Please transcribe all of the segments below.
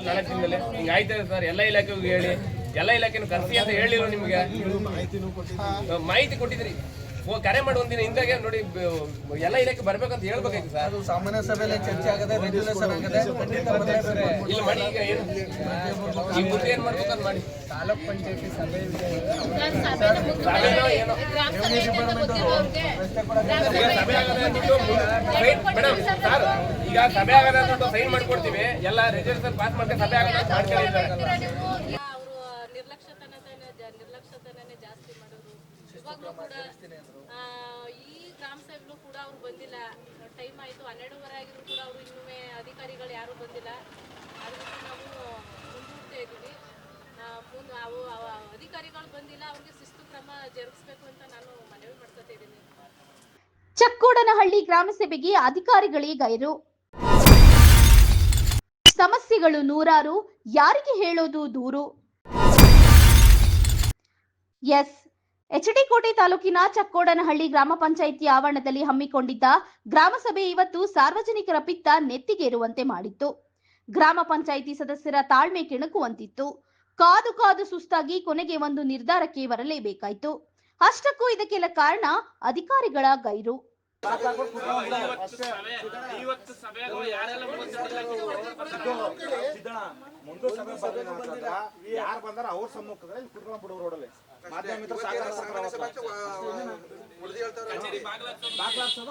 ಆದ್ಮೇಲೆ ನಾಲ್ಕು ದಿನದಲ್ಲಿ ಹಿಂಗೆ ಆಯ್ತದೆ ಸರ್? ಎಲ್ಲ ಇಲಾಖೆಗೂ ಹೇಳಿ. ಎಲ್ಲ ಇಲಾಖೆನೂ ಕರ್ಸಿ ಅಂತ ಹೇಳಿರೋ ನಿಮಗೆ? ಮಾಹಿತಿ ಕೊಟ್ಟಿದ್ರಿ ಕರೆ ಮಾಡಿ ಒಂದಿನ ಹಿಂದಾಗೆ ನೋಡಿ ಎಲ್ಲ ಇಲಾಖೆ ಬರ್ಬೇಕಂತ ಹೇಳ್ಬೇಕಾಯ್ತು ಸರ್ ಅದು ಸಾಮಾನ್ಯ ಸಭೆಯಲ್ಲಿ ಚರ್ಚೆ ಆಗದೆ ರೆಗ್ಯುಲೇಷನ್ ಆಗದೆ. ಇಲ್ಲ ಮಾಡಿ ಈಗ ಏನು ಈ ಮುಂದೆ ಏನ್ ಮಾಡ್ಬೇಕು ಅಂತ ಮಾಡಿ ತಾಲೂಕ್ ಪಂಚಾಯತಿ ಸಭೆ ಏನೋ ಸಭೆ ಆಗದೆ ಅಂದ್ಬಿಟ್ಟು ಸೈನ್ ಮೇಡಮ್ ಸರ್ ಈಗ ಸಭೆ ಆಗದೆ ಅಂದ್ಬಿಟ್ಟು ಸೈನ್ ಮಾಡ್ಕೊಡ್ತೀವಿ ಎಲ್ಲ ರಿಸಲ್ಟ್ ಪಾಸ್ ಮಾಡ್ಕೊಂಡು ಸಭೆ ಆಗದೆ ಅಂತ ಮಾಡ್ಕೊಂಡಿದ್ದಾರೆ ಅವರು ನಿರ್ಲಕ್ಷ್ಯತನನೇ ನಿರ್ಲಕ್ಷ್ಯತನನೇ ಜಾಸ್ತಿ ಮಾಡೋರು ಇವಾಗಲೂ ಕೂಡ ಈ ಗ್ರಾಮ ಸಭೆಗೂ ಕೂಡ ಅವ್ರು ಬಂದಿಲ್ಲ. ಟೈಮ್ ಆಯಿತು, ಹನ್ನೆರಡೂವರೆ ಆಗಿದ್ರು ಕೂಡ ಅವರು ಇನ್ನೂ ಅಧಿಕಾರಿಗಳು ಯಾರು ಬಂದಿಲ್ಲ. ಅದರಿಂದ ನಾವು ಮುಂದೂಡ್ತಾ ಇದ್ದೀವಿ. ಮುಂದೆ ಅವು ಅಧಿಕಾರಿಗಳು ಬಂದಿಲ್ಲ, ಅವ್ರಿಗೆ ಶಿಸ್ತು ಕ್ರಮ ಜರುಗಿಸ್ಬೇಕು ಅಂತ ನಾನು ಮನವಿ ಮಾಡ್ಕೊತಾ ಇದ್ದೀನಿ. ಚಕ್ಕೋಡನಹಳ್ಳಿ ಗ್ರಾಮಸಭೆಗೆ ಅಧಿಕಾರಿಗಳೇ ಗೈರು. ಸಮಸ್ಯೆಗಳು ನೂರಾರು, ಯಾರಿಗೆ ಹೇಳೋದು ದೂರು? ಎಸ್. ಎಚ್ಡಿಕೋಟೆ ತಾಲೂಕಿನ ಚಕ್ಕೋಡನಹಳ್ಳಿ ಗ್ರಾಮ ಪಂಚಾಯಿತಿ ಆವರಣದಲ್ಲಿ ಹಮ್ಮಿಕೊಂಡಿದ್ದ ಗ್ರಾಮಸಭೆ ಇವತ್ತು ಸಾರ್ವಜನಿಕರ ಪಿತ್ತ ನೆತ್ತಿಗೇರುವಂತೆ ಮಾಡಿತ್ತು. ಗ್ರಾಮ ಪಂಚಾಯಿತಿ ಸದಸ್ಯರ ತಾಳ್ಮೆ ಕೆಣಕುವಂತಿತ್ತು. ಕಾದು ಕಾದು ಸುಸ್ತಾಗಿ ಕೊನೆಗೆ ಒಂದು ನಿರ್ಧಾರಕ್ಕೆ ಬರಲೇಬೇಕಾಯಿತು. ಅಷ್ಟಕ್ಕೂ ಇದಕ್ಕೆಲ್ಲ ಕಾರಣ ಅಧಿಕಾರಿಗಳ ಗೈರು. ಯಾರು ಬಂದಾರ ಅವ್ರ ಸಮ್ಮುಖದಲ್ಲಿ ಕುತ್ಕೊಂಡ್ ಬಿಡೋ ರೋಡಲ್ಲಿ ಮಾಧ್ಯಮ ಮಿತ್ರ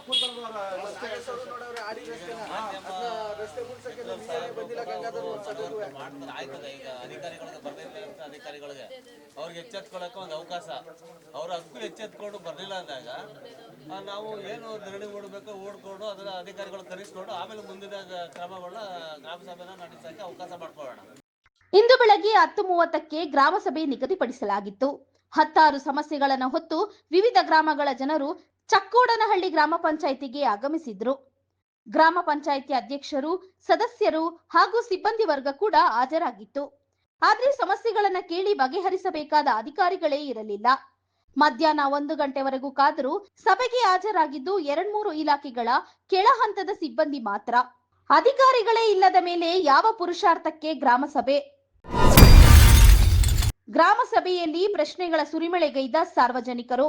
ಕುತ್ಕೊಂಡು ಅಧಿಕಾರಿಗಳಿಗೆ ಅಂತ ಅವ್ರಿಗೆ ಎಚ್ಚೆತ್ಕೊಳ್ಳಕ್ಕೆ ಒಂದು ಅವಕಾಶ ಅವ್ರ ಹಕ್ಕು ಎಚ್ಚೆತ್ಕೊಂಡು ಬರ್ಲಿಲ್ಲ ಅಂದಾಗ ನಾವು ಏನು ನಿರ್ಣಯ ಓಡಬೇಕು ಓಡ್ಕೊಂಡು ಅದರ ಅಧಿಕಾರಿಗಳು ಕರೆಸ್ಕೊಂಡು ಆಮೇಲೆ ಮುಂದಿನ ಕ್ರಮಗಳನ್ನ ಗ್ರಾಮ ಸಭೆನ ನಡೆಸಕ್ಕೆ ಅವಕಾಶ ಮಾಡ್ಕೊಳ್ಳೋಣ ಇಂದು ಬೆಳಗ್ಗೆ ಹತ್ತು ಮೂವತ್ತಕ್ಕೆ ಗ್ರಾಮಸಭೆ ನಿಗದಿಪಡಿಸಲಾಗಿತ್ತು. ಹತ್ತಾರು ಸಮಸ್ಯೆಗಳನ್ನು ಹೊತ್ತು ವಿವಿಧ ಗ್ರಾಮಗಳ ಜನರು ಚಕ್ಕೋಡನಹಳ್ಳಿ ಗ್ರಾಮ ಪಂಚಾಯಿತಿಗೆ ಆಗಮಿಸಿದ್ರು. ಗ್ರಾಮ ಪಂಚಾಯಿತಿ ಅಧ್ಯಕ್ಷರು, ಸದಸ್ಯರು ಹಾಗೂ ಸಿಬ್ಬಂದಿ ವರ್ಗ ಕೂಡ ಹಾಜರಾಗಿತ್ತು. ಆದ್ರೆ ಸಮಸ್ಯೆಗಳನ್ನ ಕೇಳಿ ಬಗೆಹರಿಸಬೇಕಾದ ಅಧಿಕಾರಿಗಳೇ ಇರಲಿಲ್ಲ. ಮಧ್ಯಾಹ್ನ ಒಂದು ಗಂಟೆವರೆಗೂ ಕಾದರೂ ಸಭೆಗೆ ಹಾಜರಾಗಿದ್ದು ಎರಡ್ಮೂರು ಇಲಾಖೆಗಳ ಕೆಳ ಹಂತದ ಸಿಬ್ಬಂದಿ ಮಾತ್ರ. ಅಧಿಕಾರಿಗಳೇ ಇಲ್ಲದ ಮೇಲೆ ಯಾವ ಪುರುಷಾರ್ಥಕ್ಕೆ ಗ್ರಾಮ ಸಭೆ? ಗ್ರಾಮ ಸಭೆಯಲ್ಲಿ ಪ್ರಶ್ನೆಗಳ ಸುರಿಮಳೆಗೈದ ಸಾರ್ವಜನಿಕರು.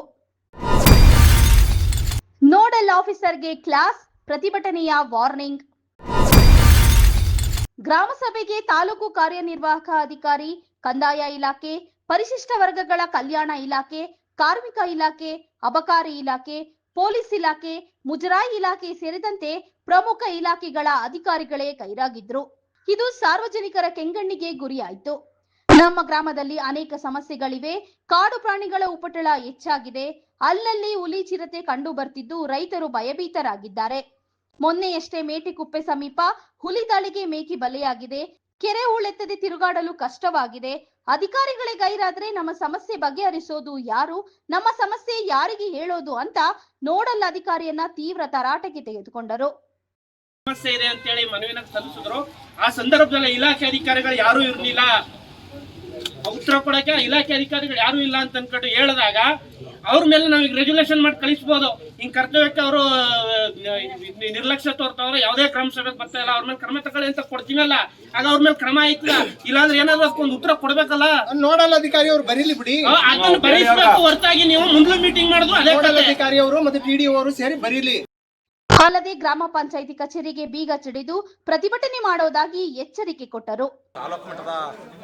ನೋಡಲ್ ಆಫೀಸರ್ಗೆ ಕ್ಲಾಸ್ ಪ್ರತಿಭಟನೆಯ ವಾರ್ನಿಂಗ್. ಗ್ರಾಮ ಸಭೆಗೆ ತಾಲೂಕು ಕಾರ್ಯನಿರ್ವಾಹಕ ಅಧಿಕಾರಿ, ಕಂದಾಯ ಇಲಾಖೆ, ಪರಿಶಿಷ್ಟ ವರ್ಗಗಳ ಕಲ್ಯಾಣ ಇಲಾಖೆ, ಕಾರ್ಮಿಕ ಇಲಾಖೆ, ಅಬಕಾರಿ ಇಲಾಖೆ, ಪೊಲೀಸ್ ಇಲಾಖೆ, ಮುಜರಾಯಿ ಇಲಾಖೆ ಸೇರಿದಂತೆ ಪ್ರಮುಖ ಇಲಾಖೆಗಳ ಅಧಿಕಾರಿಗಳೇ ಗೈರಾಗಿದ್ರು ಇದು ಸಾರ್ವಜನಿಕರ ಕೆಂಗಣ್ಣಿಗೆ ಗುರಿಯಾಯಿತು. ನಮ್ಮ ಗ್ರಾಮದಲ್ಲಿ ಅನೇಕ ಸಮಸ್ಯೆಗಳಿವೆ. ಕಾಡು ಪ್ರಾಣಿಗಳ ಉಪಟಳ ಹೆಚ್ಚಾಗಿದೆ. ಅಲ್ಲಲ್ಲಿ ಹುಲಿ ಚಿರತೆ ಕಂಡು ಬರ್ತಿದ್ದು ರೈತರು ಭಯಭೀತರಾಗಿದ್ದಾರೆ. ಮೊನ್ನೆಯಷ್ಟೇ ಮೇಟಿಕುಪ್ಪೆ ಸಮೀಪ ಹುಲಿ ದಾಳಿಗೆ ಮೇಕಿ ಬಲೆಯಾಗಿದೆ. ಕೆರೆ ಹೂಳೆತ್ತದೆ ತಿರುಗಾಡಲು ಕಷ್ಟವಾಗಿದೆ. ಅಧಿಕಾರಿಗಳೇ ಗೈರಾದ್ರೆ ನಮ್ಮ ಸಮಸ್ಯೆ ಬಗೆಹರಿಸೋದು ಯಾರು? ನಮ್ಮ ಸಮಸ್ಯೆ ಯಾರಿಗೆ ಹೇಳೋದು ಅಂತ ನೋಡಲ್ ಅಧಿಕಾರಿಯನ್ನ ತೀವ್ರ ತರಾಟೆಗೆ ತೆಗೆದುಕೊಂಡರು. ಸಮಸ್ಯೆ ಇದೆ ಅಂತೇಳಿ ಮನವಿನ ಸಲ್ಲಿಸಿದ್ರು. ಆ ಸಂದರ್ಭದಲ್ಲಿ ಇಲಾಖೆ ಅಧಿಕಾರಿಗಳು ಯಾರು ಇರಲಿಲ್ಲ. ಉತ್ತರ ಕೊಡಕ್ಕೆ ಇಲಾಖೆ ಅಧಿಕಾರಿಗಳು ಯಾರು ಇಲ್ಲ ಅಂತ ಅನ್ಕೊಂಡು ಹೇಳಿದಾಗ ಅವ್ರ ಮೇಲೆ ನಾವೀಗ ರೆಗ್ಯುಲೇಷನ್ ಮಾಡಿ ಕಳಿಸ್ಬೋದು. ಹಿಂಗ್ ಕರ್ತವ್ಯಕ್ಕೆ ಅವರು ನಿರ್ಲಕ್ಷ್ಯ ತೋರ್ತಾವ್ರ ಯಾವುದೇ ಕ್ರಮ ಸಭೆಗೆ ಬರ್ತಾ ಇಲ್ಲ. ಅವ್ರ ಮೇಲೆ ಕ್ರಮ ತಗೊಳ್ಳಿ ಅಂತ ಕೊಡ್ತೀವಲ್ಲ ಆಗ ಅವ್ರ ಮೇಲೆ ಕ್ರಮ ಆಯ್ತಲ್ಲ ಇಲ್ಲಾಂದ್ರೆ ಏನಾದ್ರು ಅದಕ್ಕೊಂದು ಉತ್ತರ ಕೊಡ್ಬೇಕಲ್ಲ? ನೋಡಲ್ಲ ಅಧಿಕಾರಿ ಅವ್ರು ಬರೀಲಿ ಬಿಡಿ. ಆ, ಅದನ್ನ ಬರೀಬೇಕು ಹೊರತಾಗಿ ನೀವು ಮುಂದೆ ಮೀಟಿಂಗ್ ಮಾಡಿದ್ರು ಅದೇ ಅಧಿಕಾರಿ ಅವರು ಮತ್ತೆ ಪಿಡಿಒ ಅವರು ಸೇರಿ ಬರೀಲಿ. ಅಲ್ಲದೆ ಗ್ರಾಮ ಪಂಚಾಯಿತಿ ಕಚೇರಿಗೆ ಬೀಗ ಚಡಿದು ಪ್ರತಿಭಟನೆ ಮಾಡೋದಾಗಿ ಎಚ್ಚರಿಕೆ ಕೊಟ್ಟರು. ತಾಲೂಕು ಮಟ್ಟದ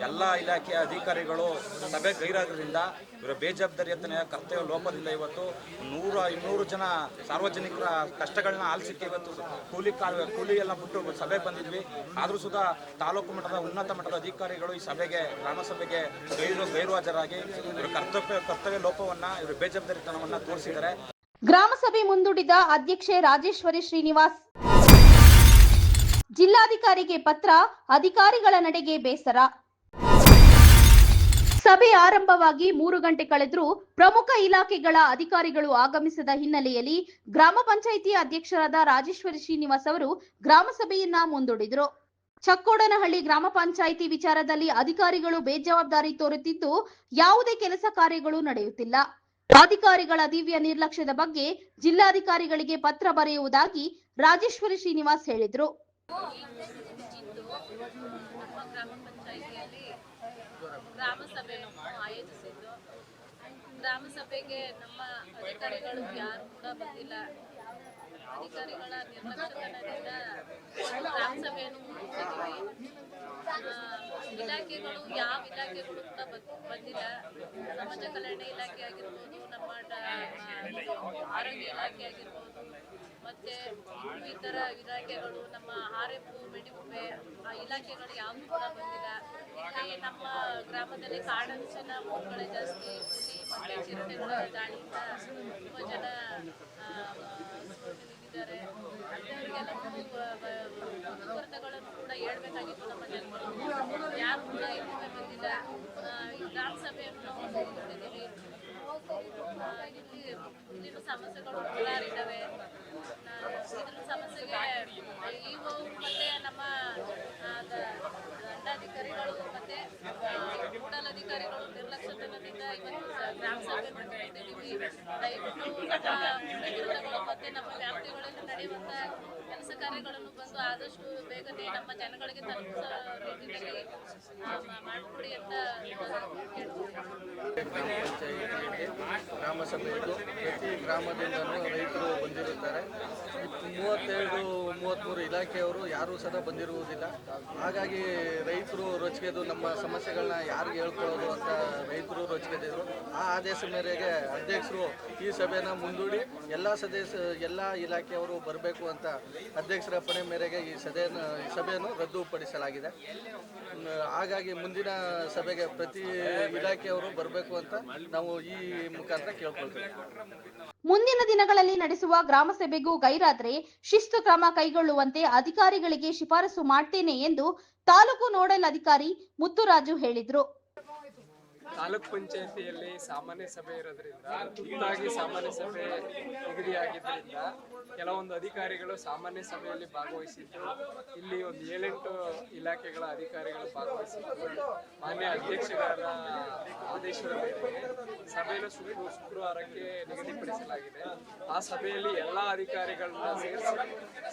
ಎಲ್ಲ ಇಲಾಖೆಯ ಅಧಿಕಾರಿಗಳು ಸಭೆ ಗೈರಾದ್ರಿಂದ ಇವರ ಬೇಜವಾಬ್ದಾರಿಯತನ ಕರ್ತವ್ಯ ಲೋಪದಿಂದ ಇವತ್ತು ನೂರ ಇನ್ನೂರು ಜನ ಸಾರ್ವಜನಿಕರ ಕಷ್ಟಗಳನ್ನ ಆಲಿಸಿಕ್ಕೆ ಇವತ್ತು ಕೂಲಿ ಕೂಲಿ ಎಲ್ಲ ಬಿಟ್ಟು ಸಭೆ ಬಂದಿದ್ವಿ. ಆದರೂ ಸುಧಾ ತಾಲೂಕು ಮಟ್ಟದ ಉನ್ನತ ಮಟ್ಟದ ಅಧಿಕಾರಿಗಳು ಈ ಸಭೆಗೆ, ಗ್ರಾಮ ಸಭೆಗೆ ಗೈರು ಗೈರು ಹಾಜರಾಗಿ ಇವರ ಕರ್ತವ್ಯ ಕರ್ತವ್ಯ ಲೋಪವನ್ನ, ಇವರ ಬೇಜವಾಬ್ದಾರಿತನವನ್ನ ತೋರಿಸಿದ್ದಾರೆ. ಗ್ರಾಮ ಸಭೆ ಮುಂದೂಡಿದ ಅಧ್ಯಕ್ಷೆ ರಾಜೇಶ್ವರಿ ಶ್ರೀನಿವಾಸ್. ಜಿಲ್ಲಾಧಿಕಾರಿಗೆ ಪತ್ರ, ಅಧಿಕಾರಿಗಳ ನಡೆಗೆ ಬೇಸರ. ಸಭೆ ಆರಂಭವಾಗಿ ಮೂರು ಗಂಟೆ ಕಳೆದರೂ ಪ್ರಮುಖ ಇಲಾಖೆಗಳ ಅಧಿಕಾರಿಗಳು ಆಗಮಿಸದ ಹಿನ್ನೆಲೆಯಲ್ಲಿ ಗ್ರಾಮ ಪಂಚಾಯಿತಿ ಅಧ್ಯಕ್ಷರಾದ ರಾಜೇಶ್ವರಿ ಶ್ರೀನಿವಾಸ್ ಅವರು ಗ್ರಾಮಸಭೆಯನ್ನ ಮುಂದೂಡಿದರು. ಚಕ್ಕೋಡನಹಳ್ಳಿ ಗ್ರಾಮ ಪಂಚಾಯಿತಿ ವಿಚಾರದಲ್ಲಿ ಅಧಿಕಾರಿಗಳು ಬೇಜವಾಬ್ದಾರಿ ತೋರುತ್ತಿದ್ದು ಯಾವುದೇ ಕೆಲಸ ಕಾರ್ಯಗಳು ನಡೆಯುತ್ತಿಲ್ಲ. ಅಧಿಕಾರಿಗಳ ದಿವ್ಯ ನಿರ್ಲಕ್ಷ್ಯದ ಬಗ್ಗೆ ಜಿಲ್ಲಾಧಿಕಾರಿಗಳಿಗೆ ಪತ್ರ ಬರೆಯುವುದಾಗಿ ರಾಜೇಶ್ವರಿ ಶ್ರೀನಿವಾಸ್ ಹೇಳಿದ್ರು. ಗ್ರಾಮ ಸಭೆಯನ್ನು ಆಯೋಜಿಸಿದ್ದು. ಗ್ರಾಮ ಸಭೆಗೆ ನಮ್ಮ ಅಧಿಕಾರಿಗಳು ಯಾರು ಕೂಡ ಬಂದಿಲ್ಲ. ಅಧಿಕಾರಿಗಳ ನಿರ್ಲಕ್ಷ್ಯತನದಿಂದ ಗ್ರಾಮ ಸಭೆಯನ್ನು ಮುಗಿಸಿದ್ದೀವಿ ಆ, ಇಲಾಖೆಗಳು, ಯಾವ ಇಲಾಖೆಗಳು ಕೂಡ ಬದ್- ಬಂದಿಲ್ಲ. ಸಮಾಜ ಕಲ್ಯಾಣ ಇಲಾಖೆ ಆಗಿರ್ಬೋದು, ನಮ್ಮ ಆರೋಗ್ಯ ಇಲಾಖೆ ಆಗಿರ್ಬೋದು, ಮತ್ತೆ ಇನ್ನು ಇತರ ಇಲಾಖೆಗಳು, ನಮ್ಮ ಆರ್ಎಫ್ ಮೆಡಿಕುಪೆ ಆ ಇಲಾಖೆಗಳು ಯಾವುದು ಕೂಡ ಬಂದಿಲ್ಲ. ಇಲ್ಲಿ ನಮ್ಮ ಗ್ರಾಮದಲ್ಲಿ ಕಾಡಂಚನ ಮೂರುಗಳೇ ಜಾಸ್ತಿ. ಹುಲಿ ಮತ್ತೆ ಚಿರತೆಗಳ ದಾಳಿಯಿಂದ ತುಂಬ ಜನ ಆ, ಸೋತಿದ್ದಾರೆ ಅಂಥವ್ರಿಗೆಲ್ಲ ಕೊರತೆಗಳನ್ನು ಕೂಡ ಹೇಳ್ಬೇಕಾಗಿತ್ತು ನಮ್ಮ ಜನಗಳು ಯಾರು ಕೂಡ ಇನ್ನೂ ಬಂದಿಲ್ಲ ಆ, ಈ ಗ್ರಾಮ ಸಭೆಯನ್ನು ನಾವು ಹಮ್ಮಿಕೊಂಡಿದ್ದೀವಿ ಆ, ಇಲ್ಲಿ ಇಲ್ಲಿನ ಸಮಸ್ಯೆಗಳು ನೂರಾರು ಇದ್ದಾವೆ ಇದ್ರ ಸಮಸ್ಯೆಗೆ ಇವು ಮತ್ತೆ ನಮ್ಮ ದಂಡಾಧಿಕಾರಿಗಳು ಮತ್ತೆ ಆ, ಕೂಡಲ ಅಧಿಕಾರಿಗಳು ನಿರ್ಲಕ್ಷ್ಯತನದಿಂದ ಇವತ್ತು ಗ್ರಾಮ ಸಭೆ ಮಾಡ್ಕೊಂಡಿದ್ದೀವಿ ದಯವಿಟ್ಟು ನಮ್ಮ ಮತ್ತೆ ನಮ್ಮ ವ್ಯಾಪ್ತಿಗಳಲ್ಲಿ ನಡೆಯುವಂತ ಕಾರ್ಯಗಳನ್ನು ಬಂದು ಆದಷ್ಟು ಬೇಗನೆ ನಮ್ಮ ಜನಗಳಿಗೆ ತಲುಪಿಸೋ ರೀತಿಯಲ್ಲಿ ಮಾಡಿಕೊಡಿ ಅಂತ ಗ್ರಾಮ ಸಭೆ ಇದು ಪ್ರತಿ ಗ್ರಾಮದಿಂದಲೂ ರೈತರು ಬಂದಿರುತ್ತಾರೆ. ಮೂವತ್ತೆರಡು ಮೂವತ್ತ್ಮೂರು ಇಲಾಖೆಯವರು ಯಾರೂ ಸದಾ ಬಂದಿರುವುದಿಲ್ಲ. ಹಾಗಾಗಿ ರೈತರು ರೊಚ್ಚಿಗೆದು ನಮ್ಮ ಸಮಸ್ಯೆಗಳನ್ನ ಯಾರಿಗೆ ಹೇಳ್ಕೊಳ್ಳೋದು ಅಂತ ರೈತರು ರೊಚ್ಚಿಗೆದಿದ್ರು ಆ ಆದೇಶ ಮೇರೆಗೆ ಅಧ್ಯಕ್ಷರು ಈ ಸಭೆನ ಮುಂದೂಡಿ ಎಲ್ಲ ಸದಸ್ಯ, ಎಲ್ಲ ಇಲಾಖೆಯವರು ಬರಬೇಕು ಅಂತ ಅಧ್ಯಕ್ಷರ ಅಪ್ಪಣೆ ಮೇರೆಗೆ ಈ ಸಭೆಯನ್ನು ಸಭೆಯನ್ನು ರದ್ದುಪಡಿಸಲಾಗಿದೆ. ಹಾಗಾಗಿ ಮುಂದಿನ ಸಭೆಗೆ ಪ್ರತಿ ಇಲಾಖೆಯವರು ಬರಬೇಕು ಅಂತ ನಾವು ಈ ಮುಖಾಂತರ ಕೇಳ್ಕೊಳ್ತೀವಿ. ಮುಂದಿನ ದಿನಗಳಲ್ಲಿ ನಡೆಸುವ ಗ್ರಾಮ ಸಭೆಗೂ ಗೈರಾದ್ರೆ ಶಿಸ್ತು ಕ್ರಮ ಕೈಗೊಳ್ಳುವಂತೆ ಅಧಿಕಾರಿಗಳಿಗೆ ಶಿಫಾರಸು ಮಾಡ್ತೇನೆ ಎಂದು ತಾಲೂಕು ನೋಡಲ್ ಅಧಿಕಾರಿ ಮುತ್ತುರಾಜು ಹೇಳಿದ್ರು. ತಾಲೂಕ್ ಪಂಚಾಯತಿಯಲ್ಲಿ ಸಾಮಾನ್ಯ ಸಭೆ ಇರೋದ್ರಿಂದ, ತುರ್ತಾಗಿ ಸಾಮಾನ್ಯ ಸಭೆ ನಿಗದಿಯಾಗಿದ್ದರಿಂದ ಕೆಲವೊಂದು ಅಧಿಕಾರಿಗಳು ಸಾಮಾನ್ಯ ಸಭೆಯಲ್ಲಿ ಭಾಗವಹಿಸಿದ್ದು, ಇಲ್ಲಿ ಒಂದು ಏಳೆಂಟು ಇಲಾಖೆಗಳ ಅಧಿಕಾರಿಗಳು ಭಾಗವಹಿಸಿದ್ದು, ಮಾನ್ಯ ಅಧ್ಯಕ್ಷರಾದ ಆದೇಶದ ಮೇರೆಗೆ ಸಭೆಯನ್ನು ಶುಕ್ರ, ಶುಕ್ರವಾರಕ್ಕೆ ನಿಗದಿಪಡಿಸಲಾಗಿದೆ. ಆ ಸಭೆಯಲ್ಲಿ ಎಲ್ಲ ಅಧಿಕಾರಿಗಳನ್ನ ಸೇರಿಸಿ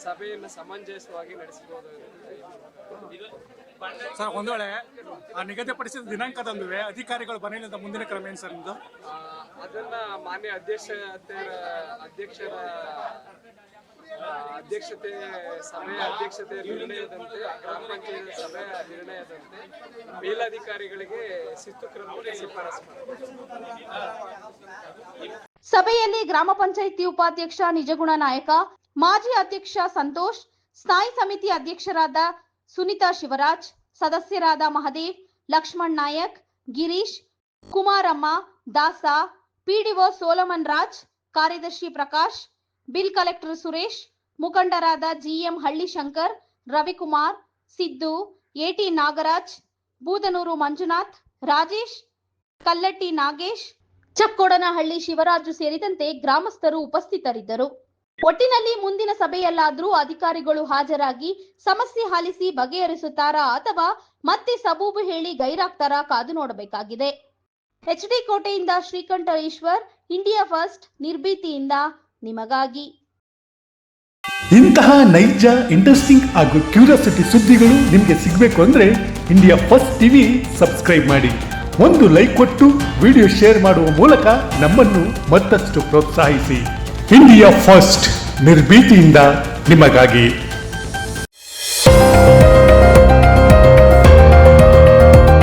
ಸಭೆಯನ್ನು ಸಮಂಜಸವಾಗಿ ನಡೆಸಬಹುದು ಸರ್ ಒಂದು ವೇಳೆ ಆ ನಿಗದಿಪಡಿಸಿದ ದಿನಾಂಕದಂದು ಅಧಿಕಾರಿಗಳು ಬರಲಿಲ್ಲ ಅಂತ ಮುಂದಿನ ಕ್ರಮ ಏನು ಸರ್ ನಿಮ್ದು? ಅದನ್ನ ಮಾನ್ಯ ಅಧ್ಯಕ್ಷತೆ ಅಧ್ಯಕ್ಷರ ಅಧ್ಯಕ್ಷತೆ ಸಭೆಯ ಅಧ್ಯಕ್ಷತೆ ನಿರ್ಣಯದಂತೆ ಗ್ರಾಮ ಪಂಚಾಯತ್ ಸಭೆಯ ನಿರ್ಣಯದಂತೆ ಮೇಲಧಿಕಾರಿಗಳಿಗೆ ಶಿಸ್ತು ಕ್ರಮಕ್ಕೆ ಶಿಫಾರಸು ಸಭೆಯಲ್ಲಿ ಗ್ರಾಮ ಪಂಚಾಯಿತಿ ಉಪಾಧ್ಯಕ್ಷ ನಿಜಗುಣ ನಾಯಕ ಮಾಜಿ ಅಧ್ಯಕ್ಷ ಸಂತೋಷ್ ಸ್ಥಾಯಿ ಸಮಿತಿ ಅಧ್ಯಕ್ಷರಾದ ಸುನಿತಾ ಶಿವರಾಜ್, ಸದಸ್ಯರಾದ ಮಹದೇವ್, ಲಕ್ಷ್ಮಣ್ ನಾಯಕ್, ಗಿರೀಶ್, ಕುಮಾರಮ್ಮ, ದಾಸ, ಪಿಡಿಒ ಸೋಲಮನ್ ರಾಜ್ ಕಾರ್ಯದರ್ಶಿ ಪ್ರಕಾಶ್, ಬಿಲ್ ಕಲೆಕ್ಟರ್ ಸುರೇಶ್, ಮುಖಂಡರಾದ ಜಿಎಂ ಹಳ್ಳಿಶಂಕರ್, ರವಿಕುಮಾರ್, ಸಿದ್ದು, ಎಟಿ ನಾಗರಾಜ್, ಬೂದನೂರು ಮಂಜುನಾಥ್, ರಾಜೇಶ್, ಕಲ್ಲಟ್ಟಿ ನಾಗೇಶ್, ಚಕ್ಕೋಡನಹಳ್ಳಿ ಶಿವರಾಜು ಸೇರಿದಂತೆ ಗ್ರಾಮಸ್ಥರು ಉಪಸ್ಥಿತರಿದ್ದರು. ಒಟ್ಟಿನಲ್ಲಿ ಮುಂದಿನ ಸಭೆಯಲ್ಲಾದರೂ ಅಧಿಕಾರಿಗಳು ಹಾಜರಾಗಿ ಸಮಸ್ಯೆ ಹಾಲಿಸಿ ಬಗೆಹರಿಸುತ್ತಾರಾ ಅಥವಾ ಮತ್ತೆ ಸಬೂಬು ಹೇಳಿ ಗೈರಾಗ್ತಾರಾ ಕಾದು ನೋಡಬೇಕಾಗಿದೆ. ಎಚ್ಡಿ ಕೋಟೆಯಿಂದ ಶ್ರೀಕಂಠ ಈಶ್ವರ್, ಇಂಡಿಯಾ ಫಸ್ಟ್, ನಿರ್ಭೀತಿಯಿಂದ ನಿಮಗಾಗಿ. ಇಂತಹ ನೈಜ ಇಂಟ್ರೆಸ್ಟಿಂಗ್ ಹಾಗೂ ಕ್ಯೂರಿಯಾಸಿಟಿ ಸುದ್ದಿಗಳು ನಿಮಗೆ ಸಿಗಬೇಕು ಅಂದ್ರೆ ಇಂಡಿಯಾ ಫಸ್ಟ್ ಟಿವಿ ಸಬ್ಸ್ಕ್ರೈಬ್ ಮಾಡಿ. ಒಂದು ಲೈಕ್ ಕೊಟ್ಟು ವಿಡಿಯೋ ಶೇರ್ ಮಾಡುವ ಮೂಲಕ ನಮ್ಮನ್ನು ಮತ್ತಷ್ಟು ಪ್ರೋತ್ಸಾಹಿಸಿ. ಇಂಡಿಯಾ ಫಸ್ಟ್ ನಿರ್ಭೀತಿಯಿಂದ ನಿಮಗಾಗಿ.